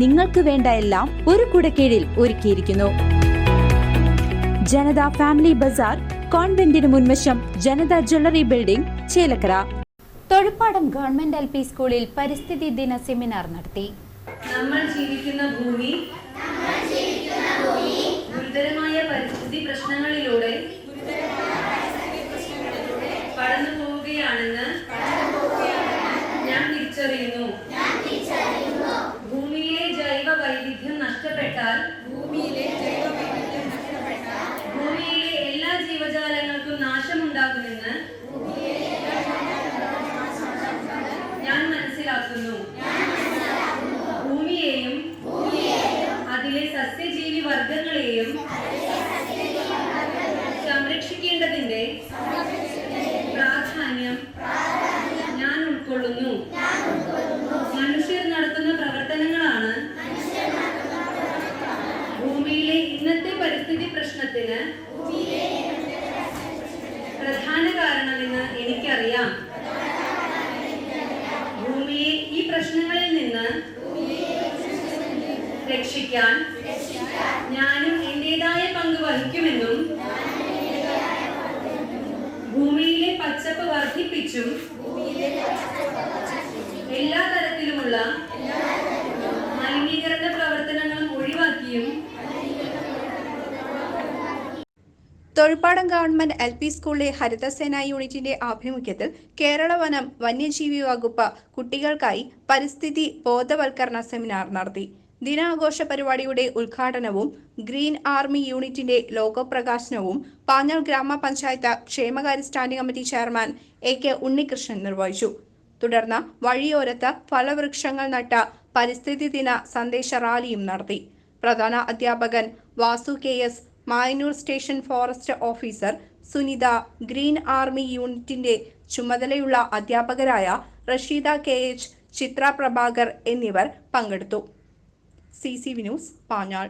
നിങ്ങൾക്ക് വേണ്ട എല്ലാം ഒരു കുടക്കീഴിൽ ഒരുക്കിയിരിക്കുന്നു. ജനത ഫാമിലി ബസാർ കോൺവെന്റിന് മുൻവശം Janata jewellery building Chelakkara. Thozhuppadam government L P സ്കൂളിൽ പരിസ്ഥിതി ദിന സെമിനാർ നടത്തി. നമ്മൾ ജീവിക്കുന്ന ഭൂമി നഷ്ടപ്പെട്ടാൽ ഭൂമിയിലെ ഭൂമിയിലെ എല്ലാ ജീവജാലങ്ങൾക്കും നാശമുണ്ടാകുമെന്ന് ഞാൻ മനസ്സിലാക്കുന്നു. ഭൂമിയെയും അതിലെ സസ്യജീവി വർഗങ്ങളെയും സംരക്ഷിക്കേണ്ടതിന്റെ പ്രാധാന്യം ഞാൻ ഉൾക്കൊള്ളുന്നു. പരിസ്ഥിതി പ്രശ്നത്തിന് പ്രധാന കാരണമെന്ന് എനിക്കറിയാം. ഭൂമിയെ ഈ പ്രശ്നങ്ങളിൽ നിന്ന് രക്ഷിക്കാൻ ഞാനും എന്റേതായ പങ്ക് വഹിക്കുമെന്നും ഭൂമിയിലെ പച്ചപ്പ് വർദ്ധിപ്പിച്ചും എല്ലാ തരത്തിലുമുള്ള തൊഴുപ്പാടം ഗവൺമെന്റ് എൽ പി സ്കൂളിലെ ഹരിതസേന യൂണിറ്റിന്റെ ആഭിമുഖ്യത്തിൽ കേരള വനം വന്യജീവി വകുപ്പ് കുട്ടികൾക്കായി പരിസ്ഥിതി ബോധവൽക്കരണ സെമിനാർ നടത്തി. ദിനാഘോഷ പരിപാടിയുടെ ഉദ്ഘാടനവും ഗ്രീൻ ആർമി യൂണിറ്റിന്റെ ലോഗോ പ്രകാശനവും പാഞ്ഞാൾ ഗ്രാമപഞ്ചായത്ത് ക്ഷേമകാര്യ standing committee chairman A K Unnikrishnan നിർവഹിച്ചു. തുടർന്ന് വഴിയോരത്ത് ഫലവൃക്ഷങ്ങൾ നട്ട പരിസ്ഥിതി ദിന സന്ദേശ റാലിയും നടത്തി. പ്രധാന അധ്യാപകൻ Vasu K S Mayannur station forest officer Sunitha green army യൂണിറ്റിന്റെ ചുമതലയുള്ള അധ്യാപകരായ റഷീദ കെ എച്ച് ചിത്ര പ്രഭാകർ എന്നിവർ പങ്കെടുത്തു. C C V news Panjal.